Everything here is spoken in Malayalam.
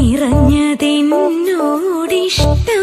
നിറഞ്ഞതെന്നോടിഷ്ടം.